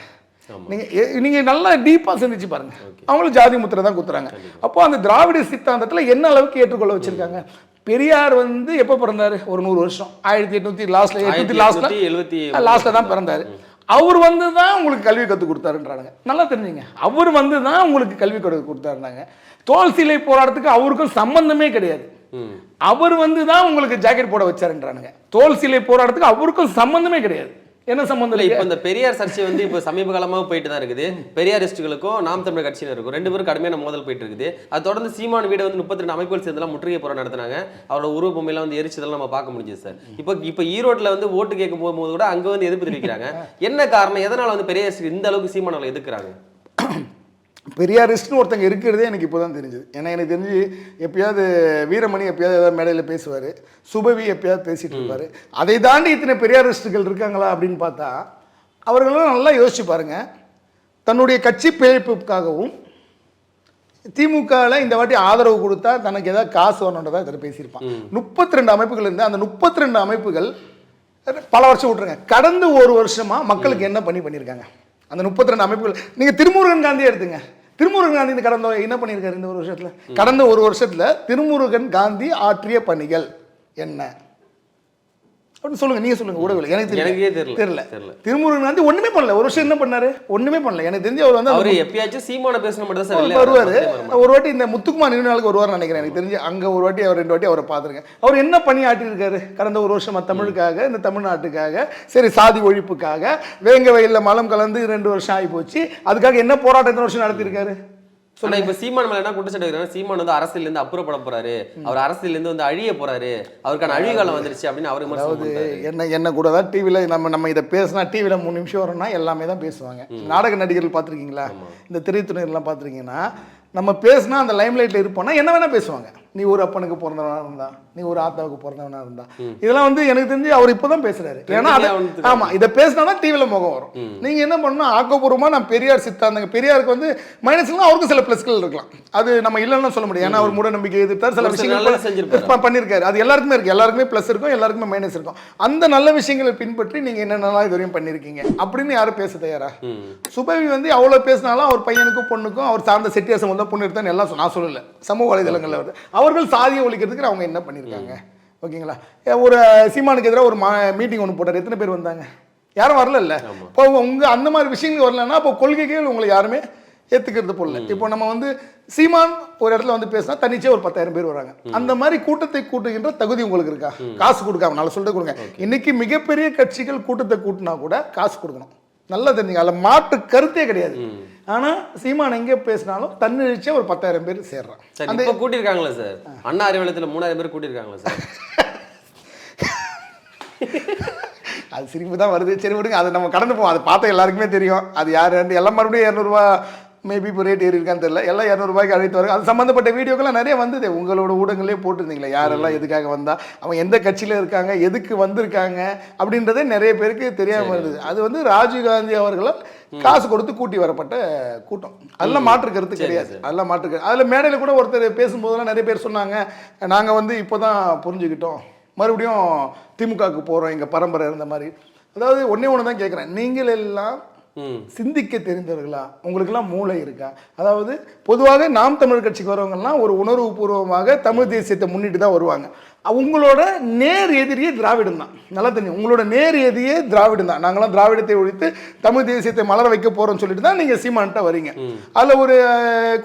நீங்க எ- நீங்க நல்லா டீப்பா சிந்திச்சு பாருங்க. அவங்களும் ஜாதி முத்திரை தான் குத்துறாங்க. அப்போ அந்த திராவிட சித்தாந்தத்துல என்ன அளவுக்கு ஏற்றுக்கொள்ள வச்சிருக்காங்க? பெரியார் வந்து எப்போ பிறந்தாரு? ஒரு நூறு வருஷம். ஆயிரத்தி எட்நூத்தி லாஸ்ட்ல எட்நூத்தி லாஸ்ட்ல எழுபத்தி லாஸ்ட்ல தான் பிறந்தாரு. அவர் வந்து தான் உங்களுக்கு கல்வி கற்றுக் கொடுத்தாருன்றாங்க நல்லா தெரிஞ்சுங்க. அவர் வந்து தான் உங்களுக்கு கல்வி கற்றுக் கொடுத்தாருனாங்க தோல் சிலை போராட்டத்துக்கு அவருக்கும் சம்பந்தமே கிடையாது. அவர் வந்து தான் உங்களுக்கு ஜாக்கெட் போட வச்சாருன்றானுங்க. தோல் சிலை போராட்டத்துக்கு அவருக்கும் சம்பந்தமே கிடையாது. என்ன சம்மந்தம் இப்போ இந்த பெரியார் சர்ச்சை வந்து இப்போ சமீப காலமாக போயிட்டு தான் இருக்குது. பெரியாரிஸ்டுகளுக்கும் நாம் தமிழர் கட்சியினருக்கும் ரெண்டு பேரும் கடுமையான மோதல் போயிட்டு இருக்குது அது தொடர்ந்து சீமான் வீடு வந்து முப்பத்தி ரெண்டு அமைப்புகள் சேர்ந்தெல்லாம் முற்றுகை போராட்டம் நடத்தினாங்க. அவரோட உருவ பொம்மையெல்லாம் வந்து எரிச்சதெல்லாம் நம்ம பார்க்க முடிஞ்சது சார். இப்போ இப்போ ஈரோட்ல வந்து ஓட்டு கேட்க போகும்போது கூட அங்க வந்து எதிர்ப்பு தெரிவிக்கிறாங்க. என்ன காரணம்? எதனால வந்து பெரியார் இந்த அளவுக்கு சீமான் அவங்களை எதிர்க்கிறாங்க? பெரியாரிஸ்ட்னு ஒருத்தங்க இருக்கிறதே எனக்கு இப்போ தான் தெரிஞ்சுது. ஏன்னா எனக்கு தெரிஞ்சு எப்பயாவது வீரமணி எப்பயாவது ஏதாவது மேடையில் பேசுவார் சுபவி எப்பயாவது பேசிட்டு இருப்பாரு. அதை தாண்டி இத்தனை பெரியாரிஸ்டுகள் இருக்காங்களா அப்படின்னு பார்த்தா அவர்களெல்லாம் நல்லா யோசிச்சு பாருங்க. தன்னுடைய கட்சி பிழைப்புக்காகவும் திமுகவில் இந்த வாட்டி ஆதரவு கொடுத்தா தனக்கு ஏதாவது காசு வரணுன்றதா இதில் பேசியிருப்பான். முப்பத்தி ரெண்டு அமைப்புகள் இருந்து அந்த முப்பத்தி ரெண்டு அமைப்புகள் பல வருஷம் விட்ருங்க கடந்த ஒரு வருஷமா மக்களுக்கு என்ன பண்ணி பண்ணியிருக்காங்க? அந்த முப்பத்தி ரெண்டு அமைப்புகள் நீங்க திருமுருகன் காந்தியை எடுத்துங்க. திருமுருகன் காந்தி இந்த கடந்த என்ன பண்ணியிருக்காரு இந்த ஒரு வருஷத்தில்? கடந்த ஒரு வருஷத்தில் திருமுருகன் காந்தி ஆற்றிய பணிகள் என்ன? அப்படின்னு சொல்லுங்க நீங்க சொல்லுங்க ஊடகங்கள் எனக்கு தெரியல. எனக்கே தெரியல. தெரியல. திருமுருகன் காந்தி ஒண்ணுமே பண்ணல. ஒரு வருஷம் என்ன பண்ணாரு? ஒண்ணுமே பண்ணல. எனக்கு தெரிஞ்சு அவர் வந்து அவரு எப்பயாச்சும் சீமான பேசின மட்டும் தான் வருவாரு. ஒரு வாட்டி இந்த முத்துக்குமார் நினைவு நாளுக்கு வருவார் நினைக்கிறேன். எனக்கு தெரிஞ்சு அங்க ஒரு வாட்டி அவர் ரெண்டு வாட்டி அவரை பார்த்துருக்கேன். அவர் என்ன பணி ஆட்டியிருக்காரு? கடந்த ஒரு வருஷமா தமிழுக்காக இந்த தமிழ்நாட்டுக்காக சரி சாதி ஒழிப்புக்காக வேங்க வயல்ல மலம் கலந்து ரெண்டு வருஷம் ஆகி போச்சு. அதுக்காக என்ன போராட்டம் வருஷம் நடத்தியிருக்காரு? ஆனா இப்ப சீமான் மேல என்ன குற்றச்சாட்டு வைக்கிறாங்க சீமான் வந்து அரசியல இருந்து அப்புறப்பட போறாரு. அவர் அரசியல இருந்து வந்து அழிய போறாரு. அவருக்கான அழிவு காலம் வந்துருச்சு அப்படின்னு அவர் அதாவது. என்ன என்ன கூட தான் டிவியில் நம்ம நம்ம இதை பேசினா டிவியில் மூணு நிமிஷம் வரும்னா எல்லாமே தான் பேசுவாங்க. நாடக நடிகர்கள் பார்த்துருக்கீங்களா? இந்த திரைத்துறையெல்லாம் பார்த்துருக்கீங்கன்னா நம்ம பேசினா அந்த லைம்லைட்டில் இருப்போம்னா என்ன வேணால் பேசுவாங்க. நீ ஒரு அப்பனுக்கு பிறந்தவனா இருந்தா நீ ஒரு ஆத்தாவுக்கு பிறந்தவனா இருந்தா. இதெல்லாம் வந்து எனக்கு தெரிஞ்சு அவர் இப்போ தான் பேசுறாரு ஏன்னா வந்து- ஆமா இதை பேசினா தான் டிவியில் முகம் வரும். நீங்க என்ன பண்ணணும் ஆக்கப்பூர்வமாக நான் பெரியார் சித்தாந்தங்க பெரியாருக்கு வந்து மைனஸ்லாம் அவருக்கு சில ப்ளஸ்கள் இருக்கலாம். அது நம்ம இல்லைன்னு சொல்ல முடியும் ஏன்னா அவர் மூட நம்பிக்கை எதிர்த்தார். சில. விஷயங்கள் ப- பண்ணியிருக்காரு அது எல்லாருக்குமே இருக்கு. எல்லாருக்குமே ப்ளஸ் இருக்கும் எல்லாருக்குமே மைனஸ் இருக்கும். அந்த நல்ல விஷயங்களை பின்பற்றி நீங்க என்னென்னலாம் இது வரையும் பண்ணியிருக்கீங்க அப்படின்னு யாரும் பேச தயாரா. சுபவி வந்து அவ்வளோ பேசினாலும் அவர் பையனுக்கும் பொண்ணுக்கும் அவர் சார்ந்த செட்டியார் சம்பந்தம் பொண்ணு எடுத்தான்னு எல்லாம் நான் சொல்லல. சமூக வலைதளங்களில் வருது. அவர்கள் சாதியை ஒழிக்கிறதுக்கு அவங்க என்ன பண்ணியிருக்காங்க ஓகேங்களா? ஒரு சீமானுக்கு எதிராக ஒரு மீட்டிங் ஒன்று போட்டார். எத்தனை பேர் வந்தாங்க? யாரும் வரல இல்ல இப்போ உங்க அந்த மாதிரி விஷயங்கள் வரலன்னா அப்போ கொள்கைகள் உங்களை யாருமே ஏத்துக்கிறது போல இப்போ நம்ம வந்து சீமான் ஒரு இடத்துல வந்து பேசினா தனிச்சே ஒரு பத்தாயிரம் பேர் வராங்க. அந்த மாதிரி கூட்டத்தை கூட்டுகின்ற தகுதி உங்களுக்கு இருக்கா? காசு கொடுக்காம நல்லா சொல்லிட்டு கொடுங்க. இன்னைக்கு மிகப்பெரிய கட்சிகள் கூட்டத்தை கூட்டினா கூட காசு கொடுக்கணும். நல்லா தெரிஞ்சுங்க. அதில் மாற்று கருத்தே கிடையாது. ஆனா சீமான் எங்கே பேசினாலும் தன்னெழுச்சியா ஒரு பத்தாயிரம் பேர் சேர்றான். சார் இப்ப கூட்டியிருக்காங்களா சார்? அண்ணா அறிவாலயத்துல மூணாயிரம் பேர் கூட்டியிருக்காங்களா சார்? அது சிரிப்பு தான் வருது. சரி விடுங்க அதை நம்ம கடந்து போவோம். அதை பார்த்தா எல்லாருக்குமே தெரியும். அது யார் எல்லாம் மறுபடியும் இரநூறுவா மேபி இப்போ ரேட் ஏறி இருக்கான்னு தெரியல. எல்லாம் இரநூறுபாய்க்கு அழைத்து வரும் அது சம்மந்தப்பட்ட வீடியோக்கெல்லாம் நிறைய வந்தது. உங்களோட ஊடகங்களே போட்டிருந்தீங்களே யாரெல்லாம் எதுக்காக வந்தா அவங்க எந்த கட்சியில் இருக்காங்க எதுக்கு வந்திருக்காங்க அப்படின்றதே நிறைய பேருக்கு தெரியாமல் இருந்தது அது வந்து ராஜீவ்காந்தி அவர்களால் காசு கொடுத்து கூட்டி வரப்பட்ட கூட்டம். அதெல்லாம் மாற்று கருத்து கிடையாது. அதெல்லாம் மாற்று கருத்து அதில் மேடையில் கூட ஒருத்தர் பேசும்போதெல்லாம் நிறைய பேர் சொன்னாங்க. நாங்கள் வந்து இப்போ தான் புரிஞ்சுக்கிட்டோம். மறுபடியும் திமுகவுக்கு போகிறோம் எங்கள் பரம்பரை இருந்த மாதிரி. அதாவது ஒன்றே ஒன்று தான் கேட்குறேன் நீங்கள் எல்லாம் சிந்திக்க தெரிந்தவர்களா? உங்களுக்கெல்லாம் மூளை இருக்கா? அதாவது பொதுவாக நாம் தமிழர் கட்சிக்கு வரவங்கலாம் ஒரு உணர்வுபூர்வமாக தமிழ் தேசியத்தை முன்னிட்டு தான் வருவாங்க. உங்களோட நேர் எதிரியே திராவிடம் தான். நல்லா தெரியும். உங்களோட நேர் எதிரியே திராவிடம் தான். நாங்களாம் திராவிடத்தை ஒழித்து தமிழ் தேசியத்தை மலர வைக்க போறோம்னு சொல்லிட்டு தான் நீங்க சீமான்ட்ட வரீங்க. அதில் ஒரு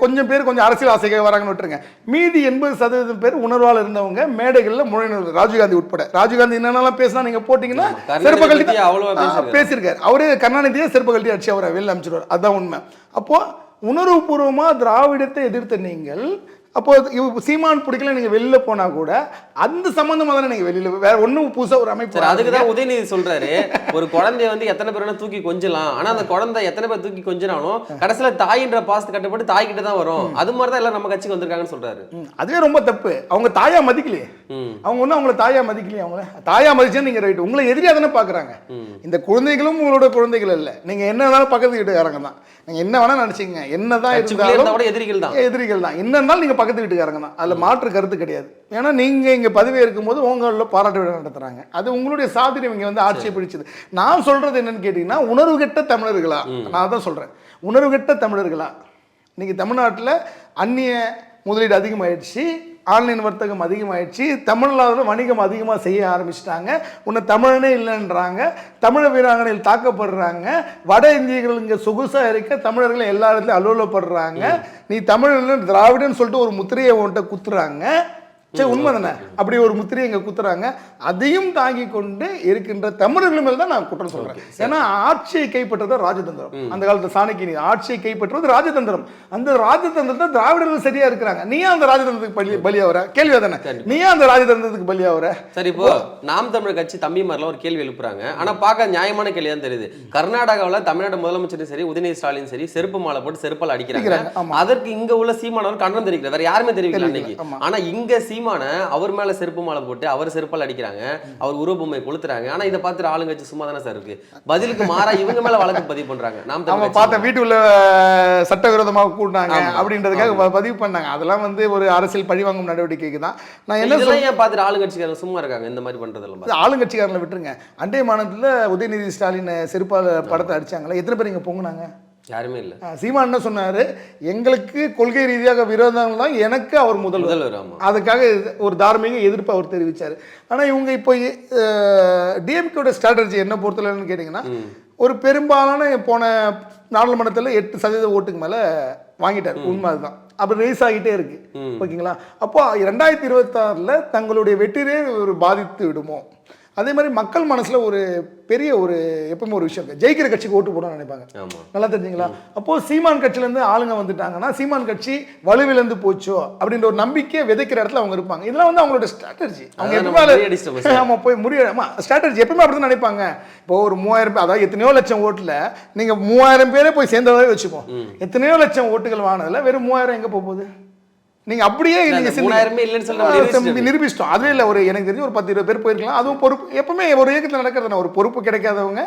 கொஞ்சம் பேர் கொஞ்சம் அரசியல் ஆசைக்காக வராங்கன்னு விட்டுருங்க. மீதி எண்பது சதவீதம் பேர் உணர்வால் இருந்தவங்க மேடைகளில் முழங்கினர் ராஜீவ்காந்தி உட்பட. ராஜீவ்காந்தி என்னென்னலாம் பேசினா நீங்க போட்டீங்கன்னா கருணாநிதி செருப்பு கழட்டி பத்தி அவ்வளவா தான் பேசியிருக்காரு. அவரே கருணாநிதியே செருப்பு கழட்டி அடிச்சு அவரை வெளில அனுப்பிச்சிடுவார். அதுதான் உண்மை. அப்போ உணர்வுபூர்வமா திராவிடத்தை எதிர்த்த நீங்கள் அப்போ இவ சீமான் பிடிக்கல நீங்க வெளில போனா கூட அந்த சம்பந்தமா தானே நீங்க வெளியில வேற ஒண்ணும் புதுசா ஒரு அமைப்பு அதுக்கு தான் உதயநிதி சொல்றாரு. ஒரு குழந்தைய வந்து எத்தனை பேர் தூக்கி கொஞ்சலாம். ஆனா அந்த குழந்தை எத்தனை பேர் தூக்கி கொஞ்சினாலும் கடைசியில தாயின்ற பாசத்து கட்டுப்பட்டு தாய் கிட்ட தான் வரும். அது மாதிரி தான் எல்லாம் நம்ம கட்சிக்கு வந்திருக்காங்கன்னு சொல்றாரு. ம், அதுவே ரொம்ப தப்பு. அவங்க தாயா மதிக்கலையே. அவங்க ஒன்றும் அவங்கள தாயா மதிக்கலையே அவங்கள. தாயா மதிச்சா நீங்க ரைட் உங்களை எதிரியா தானே பாக்குறாங்க. இந்த குழந்தைகளும் உங்களோட குழந்தைகள் இல்ல நீங்க என்ன வேணாலும் பக்கத்து வீட்டுக்காரங்க தான். நீங்க என்ன வேணா நினைச்சீங்க இருந்தாலும் கூட எதிரிகள் தான். எதிரிகள் தான். என்ன இருந்தாலும் நீங்க பக்கத்து வீட்டுக்காரங்க தான். அதுல மாற்று கருத்து கிடையாது. ஏன்னா நீங்க இங்க பதவி இருக்கும்போது உங்களில் பாராட்டு விழா நடத்துறாங்க. அது உங்களுடைய சாதனை இங்க வந்து ஆட்சியை பிடிச்சது. நான் சொல்றது என்னன்னு கேட்டீங்கன்னா உணர்வு கெட்ட தமிழர்களா? நான் தான் சொல்றேன். உணர்வு கெட்ட தமிழர்களா? இன்னைக்கு தமிழ்நாட்டுல அந்நிய முதலீடு அதிகமாயிடுச்சு. ஆன்லைன் வர்த்தகம் அதிகமாயிடுச்சு. தமிழ்நாட்டில் வணிகம் அதிகமாக செய்ய ஆரம்பிச்சிட்டாங்க. உன்னை தமிழனே இல்லைன்றாங்க. தமிழ வீராங்கனையில் தாக்கப்படுறாங்க. வட இந்தியர்கள் இங்கே சொகுசாக இருக்க தமிழர்கள் எல்லா இடத்துலையும் அலுவலப்படுறாங்க நீ தமிழ் திராவிடன்னு சொல்லிட்டு ஒரு முத்திரையை உன்கிட்ட குத்துறாங்க. சரி உண்மை தானே அப்படி ஒரு முத்திரையை இங்க குத்துறாங்க. அதையும் தாங்கி கொண்டு இருக்கின்ற தமிழர்கள் மேல தான் நான் குற்றம் சொல்றேன். ஏன்னா ஆட்சியை கைப்பற்றது ராஜதந்திரம். அந்த காலத்துல சாணக்கிய நீதி ஆட்சியை கைப்பற்றுவது ராஜதந்திரம். அந்த ராஜதந்திரத்தை திராவிடர்கள் சரியா இருக்கிறாங்க. நீ அந்த ராஜதந்திரத்துக்கு பலி பலியாவற? கேள்வி தானே நீ அந்த ராஜதந்திரத்துக்கு பலியாவற? சரி இப்போ நாம் தமிழர் கட்சி தம்பி மாதிரிலாம் ஒரு கேள்வி எழுப்புறாங்க. ஆனா பார்க்க நியாயமான கேள்வி தான் தெரியுது. கர்நாடகாவுல தமிழ்நாடு முதலமைச்சரும் சரி உதயநிதி ஸ்டாலின் சரி செருப்பு மாலை போட்டு செருப்பால் அடிக்கிறாங்க. அதற்கு இங்க உள்ள சீமானவர் கண்டனம் தெரிவிக்கல. வேற யாருமே தெரிவிக்கல அன்னைக்கு. ஆனா இங்க சீமான அவர் மேல செருப்பு மாலை போட்டு அவர் செருப்பால் அடிக்கிறாங்க. அவர் உருவபொம்மை கொளுத்துறாங்க. ஆனா இதை பார்த்துட்டு ஆளுங்கட்சி சும்மா தானே சார் இருக்கு? பதிலுக்கு மாறா இவங்க மேல வழக்கு பதிவு பண்றாங்க. நாம் தமிழர் பார்த்த கட்சி. வீட்டுக்குள்ள சட்டவிரோதமாக கூட்டினாங்க அப்படின்றதுக்காக பதிவு பண்ணாங்க. அதெல்லாம் வந்து ஒரு அரசியல் பழிவாங்கும் நடவடிக்கைக்கு தான் நான் என்ன ஏன் பார்த்துட்டு ஆளுங்கட்சிக்காரங்க சும்மா இருக்காங்க இந்த மாதிரி பண்றதெல்லாம் ஆளுங்கட்சிக்காரங்களை விட்டுருங்க. அண்டை மாநிலத்தில் உதயநிதி ஸ்டாலின் செருப்பால படத்தை அடிச்சாங்களே எத்தனை பேர் இங்கே பொங்குனாங்க? யாருமே இல்ல. ஆ, சீமான் என்ன சொன்னாரு? எங்களுக்கு கொள்கை ரீதியாக விரோதம் தான் எனக்கு அவர் ஆமா. அதுக்காக ஒரு தார்மீக எதிர்ப்பு அவர் தெரிவிச்சார். ஆனால் இவங்க இப்போ டிஎம்கேட ஸ்ட்ராட்டஜி என்ன பொறுத்தலன்னு கேட்டிங்கன்னா ஒரு பெரும்பாலான போன நாடாளுமன்றத்தில் எட்டு சதவீத ஓட்டுக்கு மேலே வாங்கிட்டார். உண்மை அதுதான். அப்போ ரைஸ் ஆகிட்டே இருக்கு. ஓகேங்களா? அப்போ ரெண்டாயிரத்தி இருபத்தாறில் தங்களுடைய வெற்றியே ஒரு பாதித்து விடுமோ? அதே மாதிரி மக்கள் மனசுல ஒரு பெரிய ஒரு எப்பவுமே ஒரு விஷயம் ஜெயிக்கிற கட்சிக்கு ஓட்டு போடணும்னு நினைப்பாங்க. நல்லா தெரிஞ்சுங்களா? அப்போ சீமான் கட்சியில இருந்து ஆளுங்க வந்துட்டாங்கன்னா சீமான் கட்சி வலுவிழந்து போச்சோ அப்படின்ற ஒரு நம்பிக்கையை விதைக்கிற இடத்துல அவங்க இருப்பாங்க. இதெல்லாம் வந்து அவங்களோட ஸ்ட்ராட்டஜி அவங்க எப்பவுமே நம்ம முறியடிச்சிட்டோம் அதை- ஆமா போய் முடிய ஆமா ஸ்ட்ராட்டஜி எப்பவுமே அப்படி தான் நினைப்பாங்க. இப்போ ஒரு மூவாயிரம் பேர் அதாவது எத்தனையோ லட்சம் ஓட்டுல நீங்க மூவாயிரம் பேரே போய் சேர்ந்ததாவே வச்சுப்போம் எத்தனையோ லட்சம் ஓட்டுகள் வாங்கினதுல வெறும் மூவாயிரம் எங்க போக போகுது? நீங்க அப்படியே இல்ல, நீங்க அந்த சிந்தி- மூணாயிரமே இல்லைன்னு சொல்லி நம்ம ஆ, நிரூபிச்சிட்டோம். அதுவே இல்லை ஒரு எனக்கு தெரிஞ்சு ஒரு பத்து இருபது பேர் போயிருக்கலாம். அதுவும் பொறுப்பு எப்பவுமே ஒரு இயக்கத்தில் நடக்கிறது ஒரு பொறுப்பு கிடைக்காதவங்க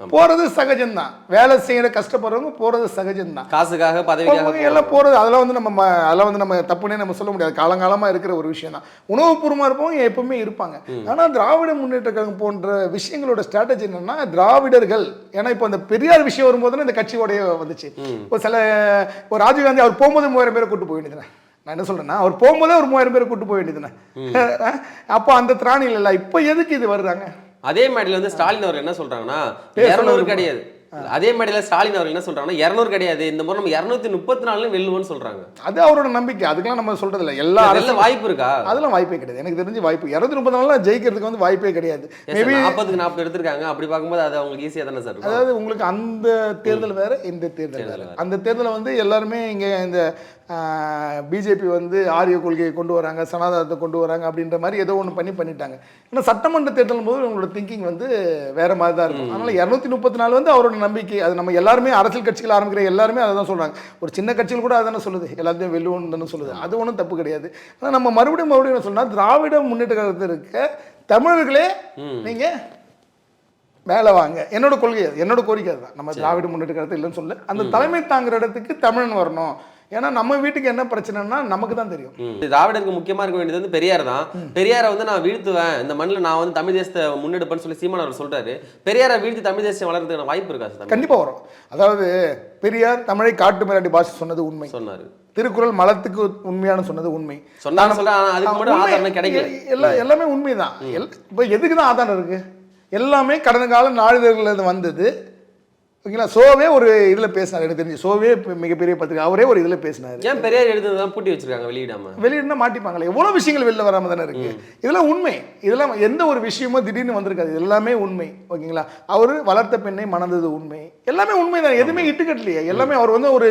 போறது சகஜம்தான். வேலை செய்யற கஷ்டப்படுறவங்க போறது சகஜம்தான். காசுக்காக அவங்க எல்லாம் போறது அதெல்லாம் வந்து நம்ம அதெல்லாம் வந்து நம்ம தப்புனே நம்ம சொல்ல முடியாது. காலங்காலமா இருக்கிற ஒரு விஷயம் தான் உணவுபூர்வமா இருப்பவங்க எப்பவுமே இருப்பாங்க. ஆனா திராவிட முன்னேற்ற கழகம் போன்ற விஷயங்களோட ஸ்ட்ராட்டஜி என்னன்னா திராவிடர்கள். ஏன்னா இப்போ அந்த பெரியார் விஷயம் வரும்போது இந்த கட்சியோடைய வந்துச்சு. இப்போ சில இப்போ ராஜீவ்காந்தி அவர் போகும்போது மூவாயிரம் பேரை கூட்டு வேண்டியதுனே நான் என்ன சொல்றேன்னா அவர் போகும்போதே ஒரு மூவாயிரம் பேரை கூட்டு போக வேண்டியதுனே அப்போ அந்த திராணி இல்லைல்ல இப்போ எதுக்கு இது வர்றாங்க? அதே மேடையில வந்து ஸ்டாலின் அவர் என்ன சொல்றாங்கன்னா இருநூறு. கிடையாது. அதே மேடையில ஸ்டாலின் அவர் என்ன சொல்றாங்கன்னா இருநூறு கிடையாது. இந்த முறை நம்ம இருநூத்தி முப்பத்தி நாலு வெல்லுவோம்னு சொல்றாங்க. அது அவரோட நம்பிக்கை. அதுக்கெல்லாம் நம்ம சொல்றது இல்லை எல்லா அரசியல் வாய்ப்பு இருக்கா? அதெல்லாம் வாய்ப்பே கிடையாது. எனக்கு தெரிஞ்சு வாய்ப்பு. இரநூத்தி முப்பது நாள்லாம் ஜெயிக்கிறதுக்கு வந்து வாய்ப்பே கிடையாது. மேபி நாற்பதுக்கு நாற்பது எடுத்திருக்காங்க. அப்படி பார்க்கும்போது அது அவங்களுக்கு ஈஸியா தானே சார் அதாவது உங்களுக்கு அந்த தேர்தல் வேற இந்த தேர்தல் வேற. அந்த தேர்தலை வந்து எல்லாருமே இங்க இந்த பிஜேபி வந்து ஆரிய கொள்கையை கொண்டு வராங்க சனாதனத்தை கொண்டு வராங்க அப்படின்ற மாதிரி ஏதோ ஒன்று பண்ணி பண்ணிட்டாங்க. ஏன்னா சட்டமன்ற தேர்தல் போது உங்களோட திங்கிங் வந்து வேற மாதிரி தான் இருக்கும். அதனால இரநூத்தி முப்பத்தி நாலு வந்து அவரோட நம்பிக்கை. அது நம்ம எல்லாருமே அரசியல் கட்சிகள் ஆரம்பிக்கிற எல்லாருமே அதை தான் சொல்றாங்க. ஒரு சின்ன கட்சிகள் கூட அதானே சொல்லுது. எல்லாத்தையும் வெல்லுவோம்னு தானே சொல்லுது. அது ஒன்றும் தப்பு கிடையாது. ஆனால் நம்ம மறுபடியும் மறுபடியும் என்ன சொன்னா திராவிட முன்னேற்ற கழகத்தில் இருக்க தமிழர்களே நீங்க மேலே வாங்க. என்னோட கொள்கை என்னோட கோரிக்கை அதுதான். நம்ம திராவிட முன்னேற்ற கழகத்தில் இல்லைன்னு சொல்ல அந்த தலைமை தாங்குற இடத்துக்கு தமிழன் வரணும். ஏன்னா நம்ம வீட்டுக்கு என்ன பிரச்சனைனா நமக்கு தான் தெரியும். திராவிடருக்கு முக்கியமா இருக்க வேண்டியது வந்து பெரியார் தான். பெரியாரை வந்து நான் வீழ்த்துவேன். இந்த மண்ணில் நான் வந்து தமிழ் தேசத்தை முன்னெடுப்பேன்னு சொல்லி சீமான் அவர் சொல்றாரு. பெரியாரை வீழ்த்தி தமிழ் தேசம் வளர்றதுக்கான வாய்ப்பு இருக்கா சார்? கண்டிப்பா வரும். அதாவது பெரியார் தமிழை காட்டு மிராண்டி பாஷை சொன்னது உண்மை. சொன்னாரு. திருக்குறள் மலத்துக்கு உண்மையான சொன்னது உண்மை. எல்லாம் உண்மைதான். இப்போ எதுக்கு தான் ஆதாரம் இருக்கு? எல்லாமே கடந்த கால நாளிதழ்கள்ல இருந்து வந்தது. ஓகேங்களா? சோவே ஒரு இதில் பேசினார் எனக்கு தெரிஞ்சு. சோவே மிகப்பெரிய பத்திரிகை. அவரே ஒரு இதில் பேசினார். ஏன் பெரியார் எழுதுதான் பூட்டி வச்சிருக்காங்க வெளியிடாம? வெளியிடனா மாட்டிப்பாங்களே. எவ்வளோ விஷயங்கள் வெளில வராம தானே இருக்கு? இதெல்லாம் உண்மை. இதெல்லாம் எந்த ஒரு விஷயமும் திடீர்னு வந்திருக்காது. இது எல்லாமே உண்மை. ஓகேங்களா? அவர் வளர்த்த பெண்ணை மணந்தது உண்மை. எல்லாமே உண்மை தான். எதுவுமே இட்டுக்கட்டலையே. எல்லாமே அவர் வந்து ஒரு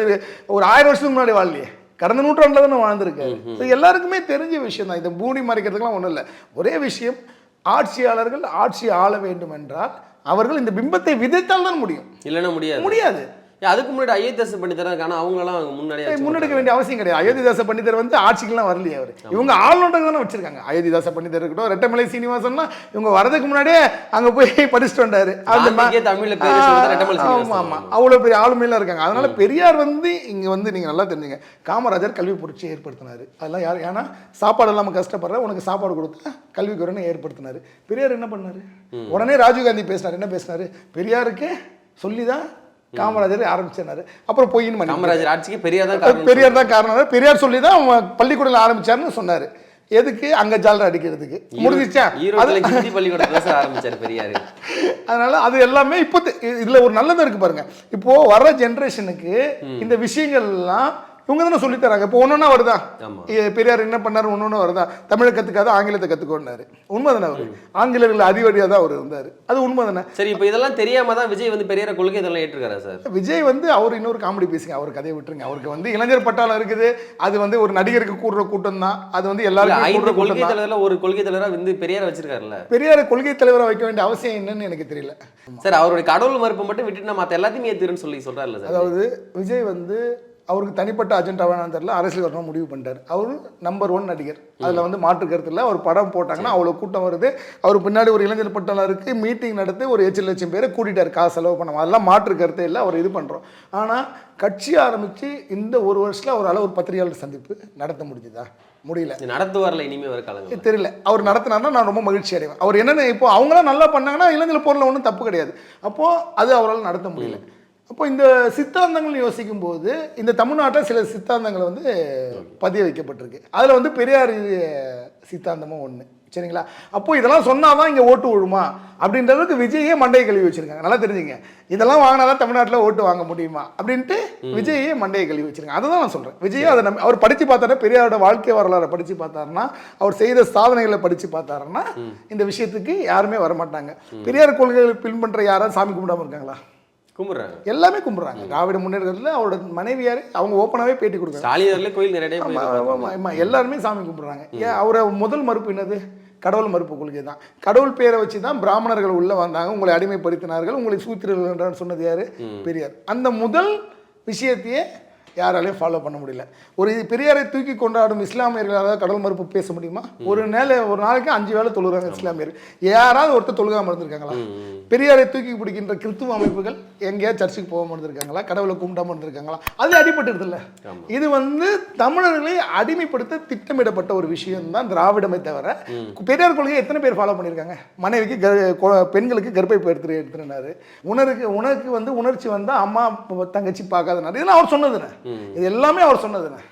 ஒரு ஆயிரம் வருஷத்துக்கு முன்னாடி வாழலையே. கடந்த நூற்றாண்டில் தானே வாழ்ந்திருக்காரு. எல்லாருக்குமே தெரிஞ்ச விஷயம் தான். இதை மூடி மறைக்கிறதுக்குலாம் ஒன்றும் இல்லை. ஒரே விஷயம் ஆட்சியாளர்கள் ஆட்சி ஆள வேண்டும் என்றால் அவர்கள் இந்த பிம்பத்தை விதைத்தால் தான் முடியும். இல்லைன்னா முடியாது. முடியாது. அதுக்கு முன்னாடி ஐஏஎஸ் பண்ணி தராங்க ஆனா அவங்கலாம் முன்னாடியே முன்னெடுக்க வேண்டிய அவசியம் கிடையாது. அயோத்திதாச பண்டிதர் வந்து ஆட்சிக்கெல்லாம் வரலையே அவர். இவங்க ஆளுநர் தானே வச்சிருக்காங்க. அயோத்திதாச பண்டிதர் இருக்கட்டும் ரெட்டமலை சீனிவாசன்லாம் இவங்க வரதுக்கு முன்னாடியே அங்க போய் படிச்சுட்டு வந்தாரு. அந்த மா- காந்திக்கே தமிழ்ல பேர் வச்சது ரெட்டமலை ஆ, சீனிவாசன். ஆமா. ஆமா அவ்வளவு பெரிய ஆளுமையில இருக்காங்க. அதனால பெரியார் வந்து இங்க வந்து நீங்க நல்லா தெரிஞ்சுங்க. காமராஜர் கல்வி புரட்சியை ஏற்படுத்தினாரு. அதெல்லாம் யார் ஏன்னா சாப்பாடு இல்லாம கஷ்டப்படுற உனக்கு சாப்பாடு கொடுத்தா கல்விக்கு உடனே ஏற்படுத்தினாரு. பெரியார் என்ன பண்ணாரு? உடனே ராஜீவ்காந்தி பேசினார். என்ன பேசினாரு? பெரியாருக்கு சொல்லிதான் காமராஜர் ஆரம்பிச்சாரு அப்புறம் பொய்ன்னு காமராஜர் ஆட்சிக்கு பெரியார் தான் பெரியார் தான் காரணம். பெரியார் சொல்லி தான் அவன் பள்ளிக்கூடம் ஆரம்பிச்சாருன்னு சொன்னாரு. எதுக்கு? அங்க ஜாலரை அடிக்கிறதுக்கு. முடிஞ்சிச்சா ஹிந்தி பள்ளிக்கூடத்துல ஆரம்பிச்சாரு பெரியார். அதனால அது எல்லாமே இப்போ இதுல ஒரு நல்லது இருக்கு பாருங்க. இப்போ வர்ற ஜெனரேஷனுக்கு இந்த விஷயங்கள்லாம் இவங்க தானே சொல்லி தராங்க. இப்போ ஒன்னொன்னா வருதா? ஆமா. ஏ, பெரியார் என்ன பண்ணாரு? ஒன்னொன்னு வருதா? தமிழை கத்துக்காத ஆங்கிலத்தை கத்துக்கோன்னாரு. உண்மை தானே அவர்? ஆங்கிலேயர்கள் அதிபதியாக தான் அவர் இருந்தார். அது உண்மை தானே சரி இப்போ இதெல்லாம் தெரியாம தான் விஜய் வந்து பெரியார கொள்கை இதெல்லாம் ஏற்றுக்காரா சார்? விஜய் வந்து அவர் இன்னொரு காமெடி பேசுங்க. அவர் கதையை விட்டுருங்க. அவருக்கு வந்து இளைஞர் பட்டாளம் இருக்குது. அது வந்து ஒரு நடிகருக்கு கூடுற கூட்டம் தான். அது வந்து எல்லாருக்கும் கொள்கை தலைவர்ல ஒரு கொள்கை தலைவரா வந்து பெரியார வச்சிருக்காருல்ல? பெரியாரை கொள்கை தலைவரை வைக்க வேண்டிய அவசியம் என்னன்னு எனக்கு தெரியல. சார் அவருடைய கடவுள் மறுப்பு மட்டும் விட்டுட்டு நான் மத்த எல்லாத்தையும் ஏத்துறேன்னு சொல்லி சொல்றாருல்ல சார்? அதாவது விஜய் வந்து அவருக்கு தனிப்பட்ட அஜெண்டாவானு தெரியல அரசியல் வரணும் முடிவு பண்ணிட்டார். அவர் நம்பர் ஒன் நடிகர். அதில் வந்து மாற்று கருத்து இல்லை. அவர் படம் போட்டாங்கன்னா அவ்வளோ கூட்டம் வருது. அவர் பின்னாடி ஒரு இளைஞர் பட்டாளம் இருக்குது மீட்டிங் நடத்தி ஒரு எட்டு லட்சம் பேரை கூட்டிட்டார் காசு செலவு பண்ண அதெல்லாம் மாற்று கருத்தே இல்லை. அவர் இது பண்ணுறோம் ஆனால் கட்சி ஆரம்பித்து இந்த ஒரு வருஷத்தில் அவரால் ஒரு பத்திரிகையாளர் சந்திப்பு நடத்த முடிஞ்சுதா? முடியல. இது நடத்துவார்ல இனிமே வர காலங்கள் தெரியல. அவர் நடத்தினார்னா நான் ரொம்ப மகிழ்ச்சி அடைவேன். அவர் என்னென்ன இப்போ அவங்களாம் நல்லா பண்ணாங்கன்னா இளைஞர் போரில் ஒன்றும் தப்பு கிடையாது. அப்போது அது அவரால் நடத்த முடியல. அப்போ இந்த சித்தாந்தங்கள் யோசிக்கும் போது இந்த தமிழ்நாட்டில் சில சித்தாந்தங்கள் வந்து பதிய வைக்கப்பட்டிருக்கு அதில் வந்து பெரியார் சித்தாந்தமும் ஒன்று சரிங்களா? அப்போ இதெல்லாம் சொன்னாதான் இங்கே ஓட்டு விழுமா? அப்படின்றதுக்கு விஜயே மண்டையை கழுவி வச்சிருக்காங்க. நல்லா தெரிஞ்சுங்க. இதெல்லாம் வாங்கினா தான் தமிழ்நாட்டில் ஓட்டு வாங்க முடியுமா? அப்படின்ட்டு விஜயே மண்டையை கழுவி வச்சிருக்காங்க. அதை தான் நான் சொல்கிறேன் விஜயே அதை நம்பி அவர் படித்து பார்த்தாரு பெரியாரோட வாழ்க்கை வரலாறை படித்து பார்த்தாருன்னா அவர் செய்த சாதனைகளை படித்து பார்த்தாருன்னா இந்த விஷயத்துக்கு யாருமே வரமாட்டாங்க. பெரியார் கொள்கைகளை பின்பற்ற யாரும் சாமி கும்பிடாம இருக்காங்களா? கும்பிடுறாங்க. எல்லாமே கும்பிட்றாங்க. திராவிட முன்னேற்றத்தில் அவரோட மனைவியார் அவங்க ஓப்பனாகவே பேட்டி கொடுக்குறாங்க. ஸ்டாலினர்ல கோயில் நிறைய. எல்லாருமே சாமி கும்பிடுறாங்க. ஏன் அவரை முதல் மறுப்பு என்னது? கடவுள் மறுப்பு கொள்கை தான். கடவுள் பேரை வச்சு தான் பிராமணர்கள் உள்ள வந்தாங்க. உங்களை அடிமைப்படுத்தினார்கள். உங்களை சூத்திரர்கள் சொன்னது யாரு? பெரியார். அந்த முதல் விஷயத்தையே யாராலையும் ஃபாலோ பண்ண முடியல. ஒரு பெரியாரை தூக்கி கொண்டாடும் இஸ்லாமியர்களால் கடவுள் மறுப்பு பேச முடியுமா? ஒரு நேர ஒரு நாளைக்கு அஞ்சு வேளை தொழுகிறாங்க இஸ்லாமியர் யாராவது ஒருத்தர் தொழுகாம இருந்திருக்காங்களா? பெரியாரை தூக்கி பிடிக்கின்ற கிறித்துவ அமைப்புகள் எங்கேயாவது சர்ச்சுக்கு போகாம இருந்திருக்காங்களா? கடவுளை கும்பிடாம இருந்திருக்காங்களா? அது அடிபட்டுருதுல்ல இது வந்து தமிழர்களை அடிமைப்படுத்த திட்டமிடப்பட்ட ஒரு விஷயம் தான் திராவிடமே தவிர பெரியார் கொள்கையை எத்தனை பேர் ஃபாலோ பண்ணியிருக்காங்க? மனைவிக்கு பெண்களுக்கு கர்ப்பை எடுத்து எடுத்துனாரு உணருக்கு உனக்கு வந்து உணர்ச்சி வந்தால் அம்மா தங்கச்சி பார்க்காதனாரு. இதெல்லாம் அவர் சொன்னதுண்ணே இது எல்லாமே அவர் சொன்னதுண்ணே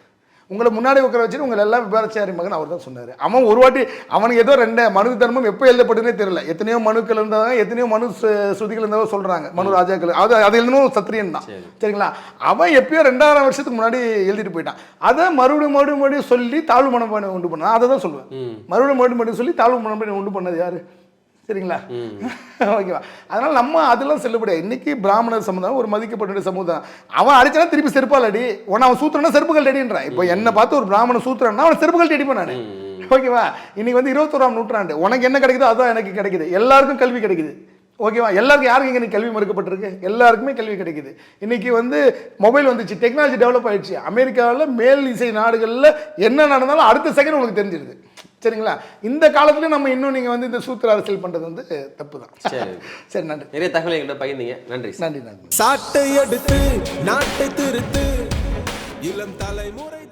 உங்களை முன்னாடி உட்கார வச்சுட்டு உங்களை எல்லாம் விபாரச்சாரி மகன் அவர் தான் சொன்னார். அவன் ஒரு வாட்டி அவனுக்கு ஏதோ ரெண்டு மனு தர்மம் எப்போ எழுதப்பட்டதுனே தெரியல. எத்தனையோ மனுக்கள் இருந்தாங்க எத்தனையோ மனு ஸ்ருதிகள் இருந்தாலும் சொல்கிறாங்க மனு ராஜாக்கள். அது அது எழுதணும் சத்திரியன் தான். சரிங்களா? அவன் எப்பயோ ரெண்டாயிரம் வருஷத்துக்கு முன்னாடி எழுதிட்டு போயிட்டான். அதை மறுபடியும் மறுபடியும் மறுபடியும் சொல்லி தாழ்வு மனப்பான்மை உண்டு பண்ண அதை தான் சொல்லுவேன். மறுபடியும் மறுபடியும் மறுபடியும் சொல்லி தாழ்வு மனப்பான்மை உண்டு பண்ணது யாரு? சரிங்களா? ஓகேவா? அதனால நம்ம அதெல்லாம் செல்லுபடியா. இன்னைக்கு பிராமணர் சமுதாயம் ஒரு மதிக்கப்பட்ட சமுதாயம். அவன் அடிச்சானா திருப்பி செருப்பால் அடி உன்னை அவன் சூத்திரனா செருப்புகள் அடின்றான் இப்போ என்னை பார்த்து ஒரு பிராமணன் சூத்திரன்னா அவன் செருப்புகள் அடிப்பேன் நான். ஓகேவா? இன்னைக்கு வந்து இருபத்தோராம் நூற்றாண்டு. உனக்கு என்ன கிடைக்குதோ அதான் எனக்கு கிடைக்குது. எல்லாருக்கும் கல்வி கிடைக்குது. ஓகேவா? எல்லாருக்கும் யாருக்கு இங்கே கல்வி மறுக்கப்பட்டிருக்கு? எல்லாருக்குமே கல்வி கிடைக்குது. இன்னைக்கு வந்து மொபைல் வந்துச்சு. டெக்னாலஜி டெவலப் ஆயிடுச்சு. அமெரிக்காவில் மேல் இசை நாடுகளில் என்ன நடந்தாலும் அடுத்த செகண்ட் உங்களுக்கு தெரிஞ்சிருது. சரிங்களா? இந்த காலத்துல நம்ம இன்னும் நீங்கள் வந்து இந்த சூத்திர அரசியல் பண்ணுறது வந்து தப்பு தான் சரி. சரி நன்றி. நிறைய தகவல் எங்கிட்ட பகிர்ந்தீங்க. நன்றி. சார் நன்றி நன்றி. சாட்டை எடுத்து நாட்டை திருத்து இளம் தலைமுறை